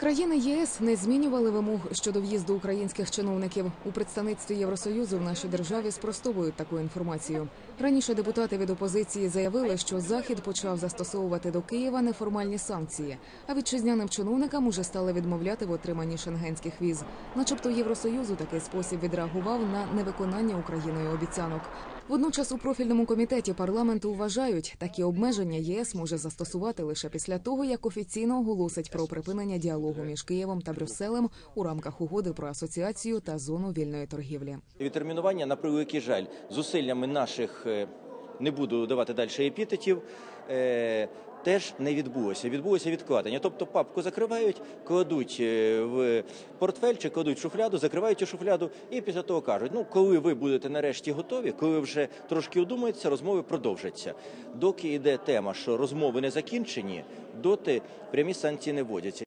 Країни ЄС не змінювали вимог щодо в'їзду українських чиновників. У представництві Євросоюзу в нашій державі спростовують таку інформацію. Раніше депутати від опозиції заявили, що Захід почав застосовувати до Києва неформальні санкції, а вітчизняним чиновникам уже стали відмовляти в отриманні шенгенських віз. Начебто Євросоюз у такий спосіб відреагував на невиконання Україною обіцянок. Водночас у профільному комітеті парламенту вважають, такі обмеження єС може застосувати лише після того, як офіційно оголосить про припинення діалогу між Києвом та Брюсселем у рамках угоди про асоціацію та зону вільної торгівлі. Відтермінування, на превеликий жаль, зусиллями наших е, не буду давати далі епітетів. е, Теж не відбулося. Відбулося відкладення. Тобто папку закривають, кладуть е, в портфель чи кладуть в шуфляду, закривають цю шуфляду, і після того кажуть: ну коли ви будете нарешті готові, коли вже трошки удумаєтеся, розмови продовжаться. Доки йде тема, що розмови не закінчені, доти прямі санкції не вводяться.